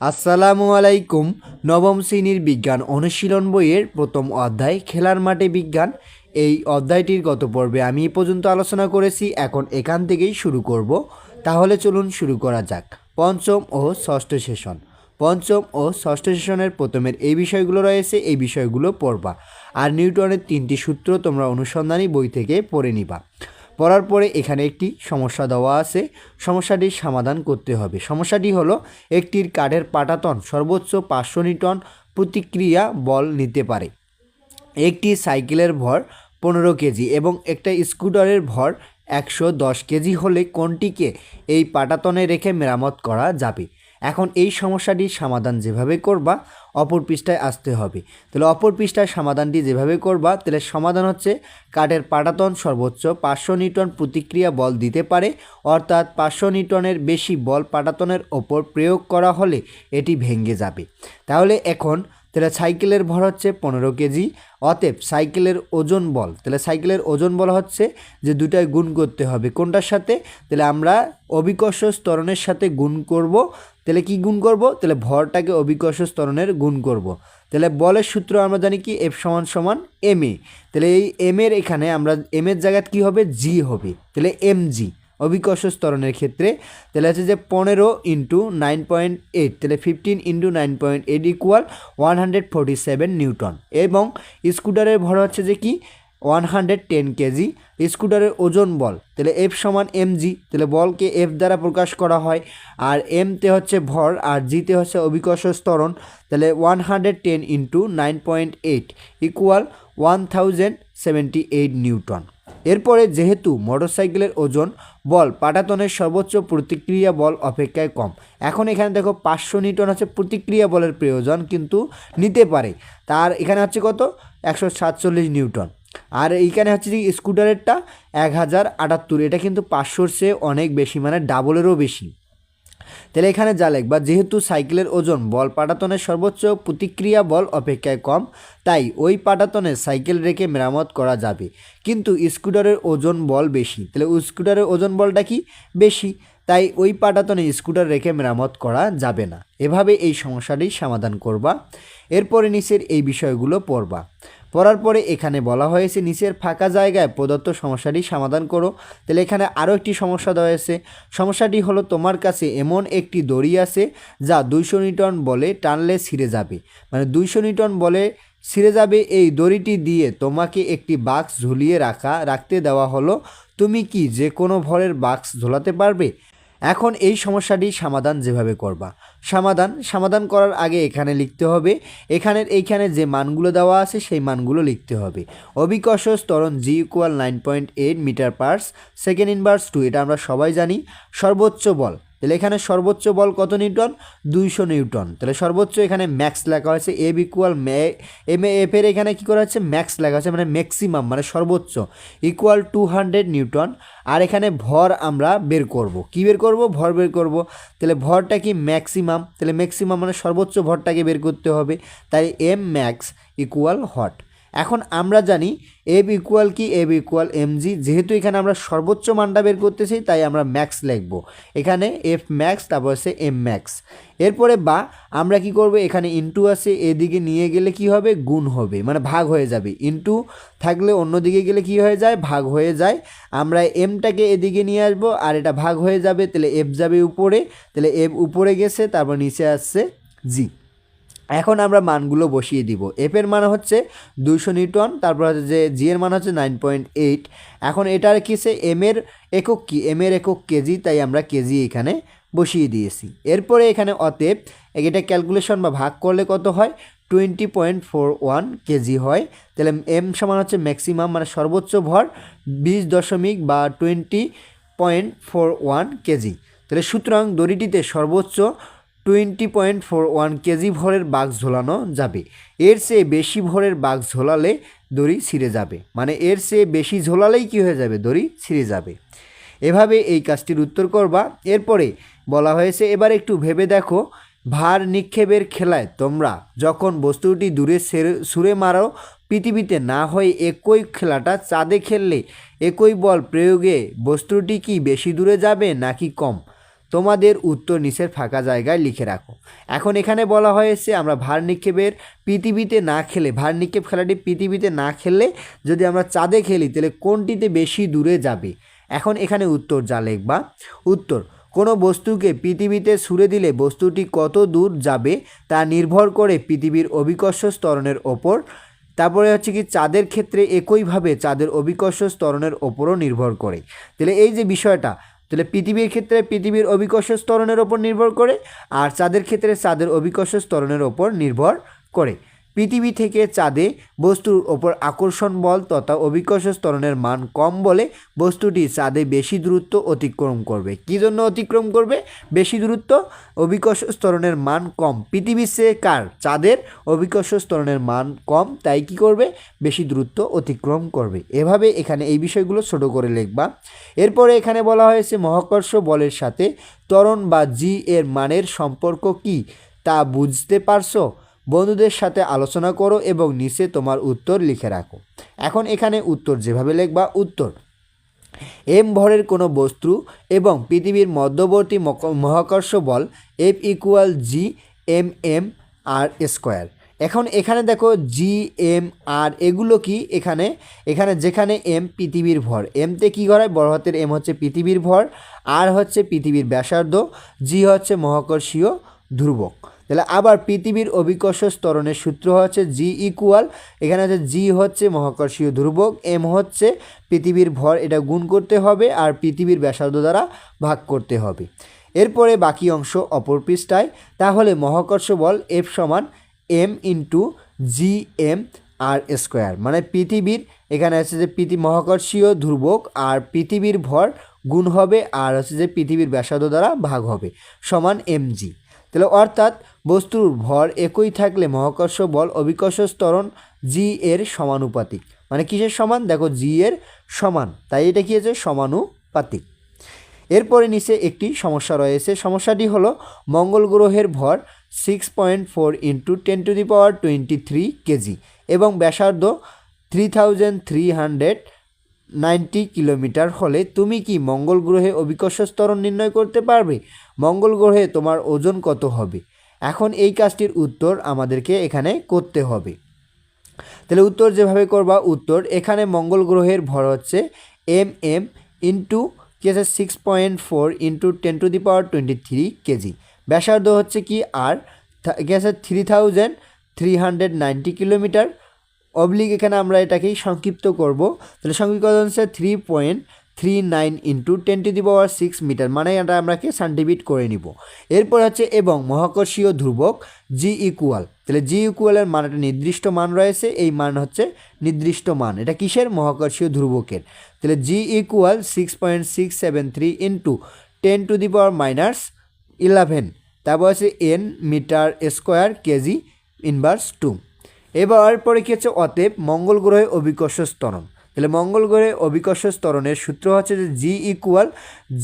আসসালামু আলাইকুম। নবম শ্রেণির বিজ্ঞান অনুশীলন বইয়ের প্রথম অধ্যায়, খেলার মাঠে বিজ্ঞান। এই অধ্যায়টির গত পর্বে আমি এ পর্যন্ত আলোচনা করেছি, এখন এখান থেকেই শুরু করব। তাহলে চলুন শুরু করা যাক। পঞ্চম ও ষষ্ঠ সেশন। পঞ্চম ও ষষ্ঠ সেশনের প্রথমের এই বিষয়গুলো রয়েছে, এই বিষয়গুলো পড়বা। আর নিউটনের তিনটি সূত্র তোমরা অনুসন্ধানী বই থেকে পড়ে নিবা। পড়ার পরে এখানে একটি সমস্যা দেওয়া আছে। সমস্যাটির সমাধান করতে হবে। সমস্যাটি হলো, একটির কাঠের পাটাতন সর্বোচ্চ পাঁচশো নিউটন প্রতিক্রিয়া বল নিতে পারে। একটি সাইকেলের ভর পনেরো কেজি এবং একটা স্কুটারের ভর একশো দশ কেজি হলে কোনটিকে এই পাটাতনে রেখে মেরামত করা যাবে? এখন এই সমস্যাটির সমাধান যেভাবে করবা, অপর পৃষ্ঠায় আসতে হবে। তাহলে অপর পৃষ্ঠায় সমাধানটি যেভাবে করবা, তাহলে সমাধান হচ্ছে কাঠের পাটাতন সর্বোচ্চ পাঁচশো নিউটন প্রতিক্রিয়া বল দিতে পারে, অর্থাৎ পাঁচশো নিউটনের বেশি বল পাটাতনের ওপর প্রয়োগ করা হলে এটি ভেঙে যাবে। তাহলে এখন, তাহলে সাইকেলের ভর হচ্ছে পনেরো কেজি, অতএব সাইকেলের ওজন বল, তাহলে সাইকেলের ওজন বল হচ্ছে যে দুটায় গুণ করতে হবে। কোনটার সাথে? তাহলে আমরা অবিকর্ষ স্তরণের সাথে গুণ করব তাহলে কি গুণ করব? তাহলে ভরটাকে অবিকর্ষ স্তরণের গুণ করব। তাহলে বলের সূত্র আমরা জানি কি? এফ সমান সমান এম এ তাহলে এই এম এর এখানে আমরা এম এর জায়গায় কী হবে? জি হবে। তাহলে এম জি অবিকর্ষ স্তরণের ক্ষেত্রে। তাহলে হচ্ছে যে পনেরো ইন্টু নাইন পয়েন্ট এইট তাহলে fifteen into nine point eight equal one hundred forty seven newton এবং স্কুটারের ভর হচ্ছে যে কি? ওয়ান হান্ড্রেড টেন কেজি, স্কুটারের ওজন বল, তাহলে এফ সমান এম জি তাহলে বলকে এফ দ্বারা প্রকাশ করা হয়, আর এমতে হচ্ছে ভর, আর জিতে হচ্ছে অভিকর্ষ স্তরণ তাহলে one hundred ten into nine point eight equal one thousand seventy eight newton এরপরে যেহেতু মোটরসাইকেলের ওজন বল, পাটাতনের সর্বোচ্চ প্রতিক্রিয়া বল অপেক্ষায় কম, এখন এখানে দেখো পাঁচশো নিউটন হচ্ছে প্রতিক্রিয়া বলের প্রয়োজন কিন্তু নিতে পারে, তার এখানে হচ্ছে কত? একশো সাতচল্লিশ নিউটন। আর এইখানে হচ্ছে যে স্কুটারেরটা এক হাজার আটাত্তর, এটা কিন্তু পাঁচশোর চেয়ে অনেক বেশি মানে ডাবলেরও বেশি। তাহলে এখানে যা লিখবা, যেহেতু সাইকেলের ওজন, বল পাটাতনের সর্বোচ্চ প্রতিক্রিয়া বল অপেক্ষায় কম, তাই ওই পাটাতনে সাইকেল রেখে মেরামত করা যাবে। কিন্তু স্কুটারের ওজন বল বেশি, তাহলে স্কুটারের ওজন বলটা কি? বেশি, তাই ওই পাটাতনে স্কুটার রেখে মেরামত করা যাবে না। এভাবে এই সমস্যাটি সমাধান করবা। এরপরে নিচের এই বিষয়গুলো পড়বা। পড়ার পরে এখানে বলা হয়েছে, নিচের ফাঁকা জায়গায় প্রদত্ত সমস্যাটি সমাধান করো। তাহলে এখানে আরও একটি সমস্যা দেওয়া হয়েছে। সমস্যাটি হলো তোমার কাছে এমন একটি দড়ি আছে যা দুইশো নিউটন বলে টানলে ছিঁড়ে যাবে। মানে দুইশো নিউটন বলে ছিঁড়ে যাবে, এই দড়িটি দিয়ে তোমাকে একটি বাক্স ঝুলিয়ে রাখা, রাখতে দেওয়া হলো। তুমি কি যে কোনো ভরের বাক্স ঝোলাতে পারবে? এখন এই সমস্যাটি সমাধান যেভাবে করবা। সমাধান সমাধান করার আগে এখানে লিখতে হবে, এখানের এইখানে যে মানগুলো দেওয়া আছে সেই মানগুলো লিখতে হবে। অবিকর্ষ স্তরণ G equal nine point eight metre per second inverse two এটা আমরা সবাই জানি, সর্বোচ্চ বল তাহলে এখানে সর্বোচ্চ বল কত নিউটন? দুইশো নিউটন। তাহলে সর্বোচ্চ এখানে ম্যাক্স লেখা হয়েছে এফ ইকুয়াল এম এফ এর এখানে কী করা হচ্ছে ম্যাক্স লেখা হচ্ছে মানে ম্যাক্সিমাম মানে সর্বোচ্চ ইকুয়াল টু হান্ড্রেড নিউটন। আর এখানে ভর আমরা বের করব। কি বের করব? ভর বের করব। তাহলে ভরটা কি ম্যাক্সিমাম তাহলে ম্যাক্সিমাম মানে সর্বোচ্চ ভরটাকে বের করতে হবে। তাই এম ম্যাক্স ইকুয়াল হট এখন আমরা জানি এফ ইকুয়াল কি? এফ ইকুয়াল জি যেহেতু এখানে আমরা সর্বোচ্চ মানটা বের করতেছি, তাই আমরা ম্যাক্স লিখব। এখানে এফ ম্যাক্স তারপর হচ্ছে এম ম্যাক্স এরপরে বা, আমরা কি করব? এখানে ইনটু আছে, এদিকে নিয়ে গেলে কি হবে? গুণ হবে মানে ভাগ হয়ে যাবে। ইনটু থাকলে অন্যদিকে গেলে কি হয়ে যায়? ভাগ হয়ে যায়। আমরা এমটাকে এদিকে নিয়ে আসব, আর এটা ভাগ হয়ে যাবে, তাহলে এফ যাবে উপরে। তাহলে এফ উপরে গেছে, তারপর নিচে আসছে জি এখন আমরা মানগুলো বসিয়ে দিব। এফ এর মান হচ্ছে দুইশো নিউটন, তারপর হচ্ছে যে জি এর মান হচ্ছে নাইন পয়েন্ট এইট। এখন এটার কিসে এম এর একক কি? এম এর একক কেজি, তাই আমরা কেজি এখানে বসিয়ে দিয়েছি। এরপরে এখানে অতএব এটা ক্যালকুলেশন বা ভাগ করলে কত হয়? Twenty point four one kg হয়। তাহলে এম সমান হচ্ছে ম্যাক্সিমাম মানে সর্বোচ্চ ভর বিশ দশমিক বা twenty point four one kg. তাহলে সুতরাং দড়িটিতে সর্বোচ্চ twenty point four one kg ভরের বাক্স ঝোলানো যাবে। এর চেয়ে বেশি ভরের বাক্স ঝোলালে দড়ি ছিঁড়ে যাবে। মানে এর চেয়ে বেশি ঝোলালেই কী হয়ে যাবে? দড়ি ছিঁড়ে যাবে। এভাবে এই কাজটির উত্তর করবা। এরপরে বলা হয়েছে, এবার একটু ভেবে দেখো। ভার নিক্ষেপের খেলায় তোমরা যখন বস্তুটি দূরে সেরে- ছুঁড়ে মারো, পৃথিবীতে না হয়ে একই খেলাটা চাঁদে খেললে একই বল প্রয়োগে বস্তুটি কি বেশি দূরে যাবে নাকি কম? তোমাদের উত্তর নিচের ফাঁকা জায়গায় লিখে রাখো। এখন এখানে বলা হয়েছে, আমরা ভার নিক্ষেপের পৃথিবীতে না খেলে, ভার নিক্ষেপ খেলাটি পৃথিবীতে না খেললে যদি আমরা চাঁদে খেলি, তাহলে কোনটিতে বেশি দূরে যাবে? এখন এখানে উত্তর যা লিখবা। উত্তর, কোনো বস্তুকে পৃথিবীতে ছুড়ে দিলে বস্তুটি কত দূর যাবে তা নির্ভর করে পৃথিবীর অভিকর্ষ স্তরণের ওপর। তারপরে হচ্ছে কি, চাঁদের ক্ষেত্রে একইভাবে চাঁদের অভিকর্ষ স্তরণের ওপরও নির্ভর করে। তাহলে এই যে বিষয়টা তাহলে পৃথিবীর ক্ষেত্রে পৃথিবীর অভিকর্ষ স্তরণের ওপর নির্ভর করে, আর চাঁদের ক্ষেত্রে চাঁদের অভিকর্ষ স্তরণের ওপর নির্ভর করে। পৃথিবী থেকে চাঁদে বস্তুর ওপর আকর্ষণ বল তথা অভিকর্ষ স্তরণের মান কম বলে বস্তুটি চাঁদে বেশি দূরত্ব অতিক্রম করবে। কী জন্য অতিক্রম করবে? বেশি দূরত্ব, অভিকর্ষ স্তরণের মান কম। পৃথিবীর চেয়ে কার? চাঁদের অভিকর্ষ স্তরণের মান কম, তাই কি করবে? বেশি দূরত্ব অতিক্রম করবে। এভাবে এখানে এই বিষয়গুলো ছোট করে লিখবা। এরপরে এখানে বলা হয়েছে মহাকর্ষ বলের সাথে ত্বরণ বা জি এর মানের সম্পর্ক কি? তা বুঝতে পারছ? বন্ধুদের সাথে আলোচনা করো এবং নিচে তোমার উত্তর লিখে রাখো। এখন এখানে উত্তর যেভাবে লিখবা, উত্তর। এম ভরের কোনো বস্তু এবং পৃথিবীর মধ্যবর্তী মহাকর্ষ বল F equal G M M R square. এখন এখানে দেখো জি এম আর এগুলো কি? এখানে এখানে যেখানে এম পৃথিবীর ভর। এমতে কী করে বড় হাতের এম হচ্ছে পৃথিবীর ভর, আর হচ্ছে পৃথিবীর ব্যাসার্ধ, জি হচ্ছে মহাকর্ষীয় ধ্রুবক। তাহলে আবার পৃথিবীর অভিকর্ষ স্তরণের সূত্র হচ্ছে জি ইকুয়াল এখানে হচ্ছে জি হচ্ছে মহাকর্ষীয় ধ্রুবক এম হচ্ছে পৃথিবীর ভর, এটা গুণ করতে হবে আর পৃথিবীর ব্যাসার্ধ দ্বারা ভাগ করতে হবে। এরপরে বাকি অংশ অপর পৃষ্ঠায়, তাহলে মহাকর্ষ বল এফ সমান M into G M R square মানে পৃথিবীর, এখানে আছে যে পৃথি, মহাকর্ষীয় ধ্রুবক আর পৃথিবীর ভর গুণ হবে, আর হচ্ছে যে পৃথিবীর ব্যাসার্ধ দ্বারা ভাগ হবে, সমান এম জি তাহলে অর্থাৎ বস্তুর ভর একই থাকলে মহাকর্ষ বল অভিকর্ষ স্তরণ জি এর সমানুপাতিক। মানে কিসের সমান? দেখো জি এর সমান। তাই এটা কি হচ্ছে সমানুপাতিক। এরপরে নিচে একটি সমস্যা রয়েছে। সমস্যাটি হলো মঙ্গল গ্রহের ভর six point four into ten to the power twenty three kg এবং ব্যাসার্ধ three thousand three hundred ninety kilometre হলে তুমি কি মঙ্গল গ্রহে অভিকর্ষ স্তরণ নির্ণয় করতে পারবে? মঙ্গল গ্রহে তোমার ওজন কত হবে? এখন এই কাজটির উত্তর আমাদেরকে এখানে করতে হবে। তাহলে উত্তর যেভাবে করবা, উত্তর এখানে মঙ্গল গ্রহের ভর হচ্ছে এম এম ইন্টু কি আছে? Six point four into ten to the power twenty three kg. ব্যাসার্ধ হচ্ছে কি? আর কি আছে? Three thousand three hundred ninety kilometre. Oblique এখানে আমরা এটাকেই সংক্ষিপ্ত করব। তাহলে সংক্ষিপ্ত হচ্ছে three point three nine into ten to the power six metre মানে এটা আমরাকে সান্টিফিট করে নিব। এরপর হচ্ছে এবং মহাকর্ষীয় ধ্রুবক জি ইকুয়াল তাহলে জি ইকুয়ালের মান একটা নির্দিষ্ট মান রয়েছে, এই মান হচ্ছে নির্দিষ্ট মান। এটা কিসের? মহাকর্ষীয় ধ্রুবকের। তাহলে G equal six point six seven three into ten to the power minus eleven তারপর হচ্ছে N metre square kg inverse two এবার পরে কী হচ্ছে অতএব মঙ্গল গ্রহে অভিকর্ষ স্তরণ। তাহলে মঙ্গল গ্রহে অভিকর্ষ স্তরণের সূত্র হচ্ছে যে জি ইকুয়াল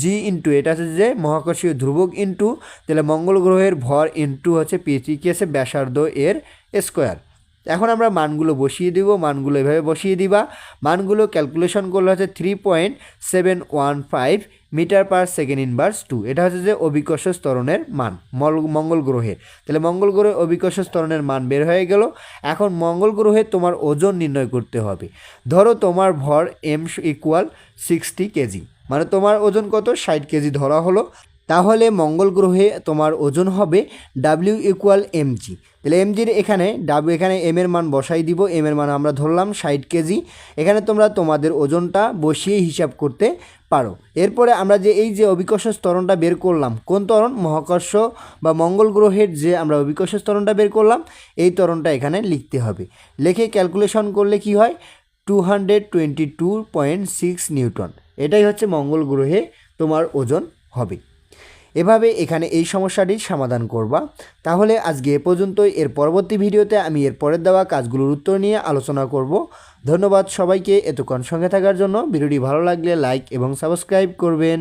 জি ইন্টু এটা হচ্ছে যে মহাকর্ষীয় ধ্রুবক ইন্টু তাহলে মঙ্গল গ্রহের ভর ইন্টু হচ্ছে পৃথিবী কী আছে? ব্যাসার্ধ এর স্কোয়ার এখন আমরা মানগুলো বসিয়ে দিব, মানগুলো এভাবে বসিয়ে দিবা। মানগুলো ক্যালকুলেশন করলে হচ্ছে three point seven one five metre per second inverse two এটা হচ্ছে যে অভিকর্ষ স্তরণের মান মঙ্গল গ্রহের। তাহলে মঙ্গল গ্রহে অভিকর্ষ স্তরণের মান বের হয়ে গেল। এখন মঙ্গল গ্রহে তোমার ওজন নির্ণয় করতে হবে। ধরো তোমার ভর এম ইকুয়াল সিক্সটি কেজি মানে তোমার ওজন কত? ষাট কেজি ধরা হলো। তাহলে মঙ্গল গ্রহে তোমার ওজন হবে ডাব্লিউ ইকুয়াল এমজি তাহলে এমজির এখানে ডাব্লিউ এখানে এম এর মান বসাই দিব। এম এর মান আমরা ধরলাম ষাট কেজি এখানে তোমরা তোমাদের ওজনটা বসিয়ে হিসাব করতে পারো। এরপরে আমরা যে এই যে অভিকর্ষ স্তরণটা বের করলাম, কোন তরণ মহাকর্ষ বা মঙ্গল গ্রহের যে আমরা অভিকর্ষ স্তরণটা বের করলাম, এই তরণটা এখানে লিখতে হবে। লিখে ক্যালকুলেশন করলে কি হয়? Two hundred twenty two point six newton. এটাই হচ্ছে মঙ্গল গ্রহে তোমার ওজন হবে। এভাবে এখানে এই সমস্যাটির সমাধান করবা। তাহলে আজকে এ পর্যন্তই। এর পরবর্তী ভিডিওতে আমি এর পরের দেওয়া কাজগুলোর উত্তর নিয়ে আলোচনা করব। ধন্যবাদ সবাইকে এতক্ষণ সঙ্গে থাকার জন্য। ভিডিওটি ভালো লাগলে লাইক এবং সাবস্ক্রাইব করবেন।